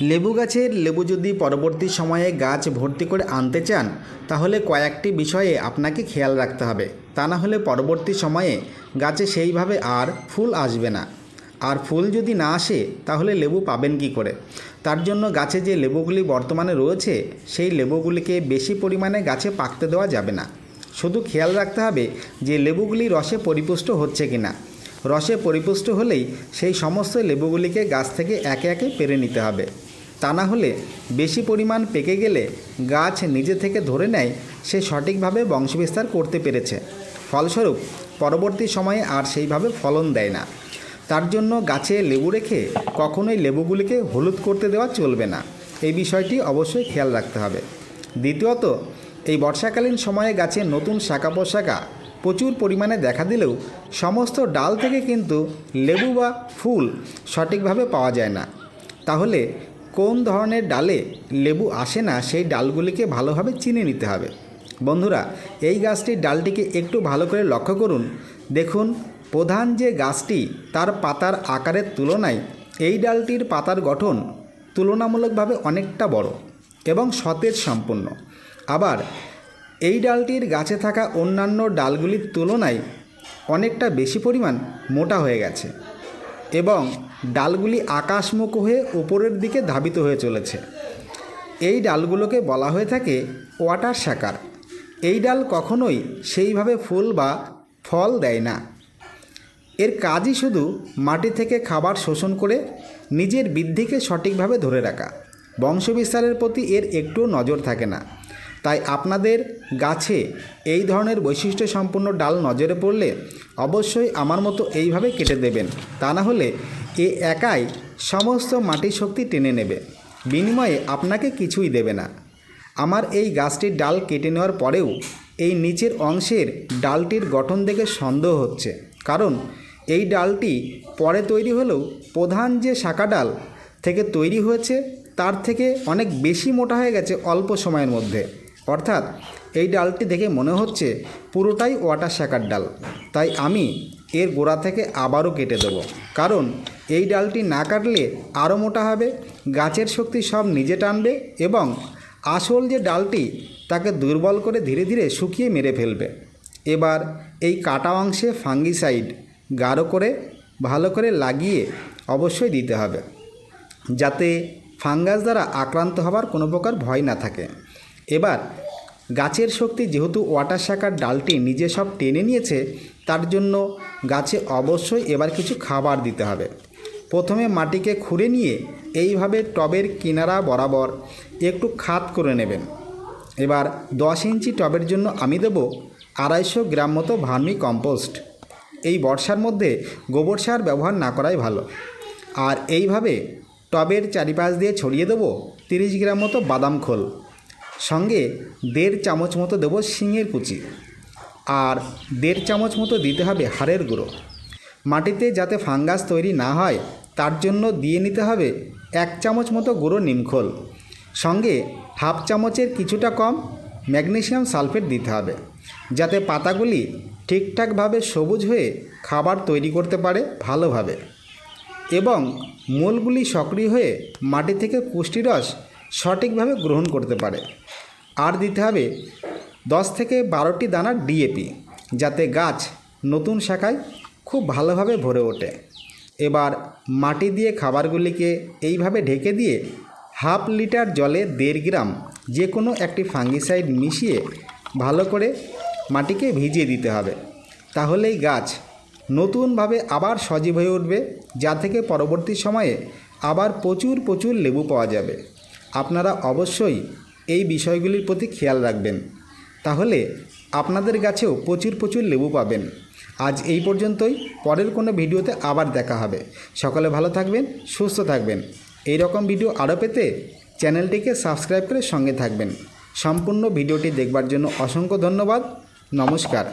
লেবু গাছের লেবু যদি পরবর্তী সময়ে গাছ ভর্তি করে আনতে চান, তাহলে কয়েকটি বিষয়ে আপনাকে খেয়াল রাখতে হবে। তা না হলে পরবর্তী সময়ে গাছে সেইভাবে আর ফুল আসবে না। আর ফুল যদি না আসে, তাহলে লেবু পাবেন কি করে? তার জন্য গাছে যে লেবুগুলি বর্তমানে রয়েছে, সেই লেবুগুলিকে বেশি পরিমাণে গাছে পাকতে দেওয়া যাবে না। শুধু খেয়াল রাখতে হবে যে লেবুগুলি রসে পরিপুষ্ট হচ্ছে কি না রসে পরিপুষ্ট হলেই সেই সমস্ত লেবুগুলিকে গাছ থেকে একে একে পেরে নিতে হবে। তা না হলে বেশি পরিমাণ পেকে গেলে গাছ নিজে থেকে ধরে নেয়, সে সঠিকভাবে বংশবিস্তার করতে পেরেছে। ফলস্বরূপ, পরবর্তী সময়ে আর সেইভাবে ফলন দেয় না। তার জন্য গাছে লেবু রেখে কখনোই লেবুগুলিকে হলুদ করতে দেওয়া চলবে না। এই বিষয়টি অবশ্যই খেয়াল রাখতে হবে। দ্বিতীয়ত, এই বর্ষাকালীন সময়ে গাছে নতুন শাখা পোশাকা প্রচুর পরিমাণে দেখা দিলেও সমস্ত ডাল থেকে কিন্তু লেবু বা ফুল সঠিকভাবে পাওয়া যায় না। তাহলে কোন ধরনের ডালে লেবু আসে না, সেই ডালগুলিকে ভালোভাবে চিনে নিতে হবে। বন্ধুরা, এই গাছটির ডালটিকে একটু ভালো করে লক্ষ্য করুন। দেখুন, প্রধান যে গাছটি তার পাতার আকারের তুলনায় এই ডালটির পাতার গঠন তুলনামূলকভাবে অনেকটা বড় এবং সতেজ সম্পূর্ণ। আবার, এই ডালটির গাছে থাকা অন্যান্য ডালগুলির তুলনায় অনেকটা বেশি পরিমাণ মোটা হয়ে গেছে। এবং ডালগুলি আকাশমুখ হয়ে উপরের দিকে ধাবিত হয়ে চলেছে। এই ডালগুলোকে বলা হয়ে থাকে ওয়াটার শাকার এই ডাল কখনোই সেইভাবে ফুল বা ফল দেয় না। এর কাজই শুধু মাটি থেকে খাবার শোষণ করে নিজের বৃদ্ধিকে সঠিকভাবে ধরে রাখা। বংশবিস্তারের প্রতি এর একটুও নজর থাকে না। তাই আপনাদের গাছে এই ধরনের বৈশিষ্ট্য সম্পন্ন ডাল নজরে পড়লে অবশ্যই আমার মতো এইভাবে কেটে দেবেন। তা না হলে এ একাই সমস্ত মাটির শক্তি টেনে নেবে। বিনিময়ে আপনাকে কিছুই দেবে না। আমার এই গাছটির ডাল কেটে নেওয়ার পরেও এই নিচের অংশের ডালটির গঠন দেখে সন্দেহ হচ্ছে। কারণ এই ডালটি পরে তৈরি হলেও প্রধান যে শাখা ডাল থেকে তৈরি হয়েছে, তার থেকে অনেক বেশি মোটা হয়ে গেছে অল্প সময়ের মধ্যে। অর্থাৎ এই ডালটি দেখে মনে হচ্ছে পুরোটাই ওয়াটার শাখার ডাল। তাই আমি এর গোড়া থেকে আবারও কেটে দেবো। কারণ এই ডালটি না কাটলে আরও মোটা হবে, গাছের শক্তি সব নিজে টানবে এবং আসল যে ডালটি তাকে দুর্বল করে ধীরে ধীরে শুকিয়ে মেরে ফেলবে। এবার এই কাটা অংশে ফাঙ্গিসাইড গাঢ় করে, ভালো করে লাগিয়ে অবশ্যই দিতে হবে। যাতে ফাঙ্গাস দ্বারা আক্রান্ত হবার কোনো প্রকার ভয় না থাকে। এবার, গাছের শক্তি যেহেতু ওয়াটার শাখার ডালটি নিজে সব টেনে নিয়েছে, তার জন্য গাছে অবশ্যই এবার কিছু খাবার দিতে হবে। প্রথমে মাটিকে খুঁড়ে নিয়ে এইভাবে টবের কিনারা বরাবর একটু খাত করে নেবেন। এবার দশ ইঞ্চি টবের জন্য আমি দেব আড়াইশো গ্রাম মতো ভার্মি কম্পোস্ট। এই বর্ষার মধ্যে গোবর সার ব্যবহার না করাই ভালো। আর এইভাবে টবের চারিপাশ দিয়ে ছড়িয়ে দেবো তিরিশ গ্রাম মতো বাদাম খোল। সঙ্গে দেড় চামচ মতো দেবো শিঙের কুচি। আর দেড় চামচ মতো দিতে হবে হাড়ের গুঁড়ো। মাটিতে যাতে ফাঙ্গাস তৈরি না হয়, তার জন্য দিয়ে নিতে হবে এক চামচ মতো গুঁড়ো নিমখোল সঙ্গে হাফ চামচের কিছুটা কম ম্যাগনেশিয়াম সালফেট দিতে হবে, যাতে পাতাগুলি ঠিকঠাকভাবে সবুজ হয়ে খাবার তৈরি করতে পারে ভালোভাবে। এবং মূলগুলি সক্রিয় হয়ে মাটি থেকে পুষ্টিরস সঠিকভাবে গ্রহণ করতে পারে। আর দিতে হবে দশ থেকে বারোটি দানার ডিএপি যাতে গাছ নতুন শাখায় খুব ভালোভাবে ভরে ওঠে। এবার মাটি দিয়ে খাবারগুলিকে এইভাবে ঢেকে দিয়ে হাফ লিটার জলে দেড় গ্রাম যে কোনো একটি ফাঙ্গিসাইড মিশিয়ে ভালো করে মাটিকে ভিজিয়ে দিতে হবে। তাহলেই গাছ নতুনভাবে আবার সজীব হয়ে উঠবে, যা থেকে পরবর্তী সময়ে আবার প্রচুর প্রচুর লেবু পাওয়া যাবে। আপনারা অবশ্যই এই বিষয়গুলির প্রতি খেয়াল রাখবেন। তাহলে আপনাদের গাছেও প্রচুর প্রচুর লেবু পাবেন। আজ এই পর্যন্তই। পরের কোনো ভিডিওতে আবার দেখা হবে। সকলে ভালো থাকবেন, সুস্থ থাকবেন। এই রকম ভিডিও আরও পেতে চ্যানেলটিকে সাবস্ক্রাইব করে সঙ্গে থাকবেন। সম্পূর্ণ ভিডিওটি দেখবার জন্য অসংখ্য ধন্যবাদ। নমস্কার।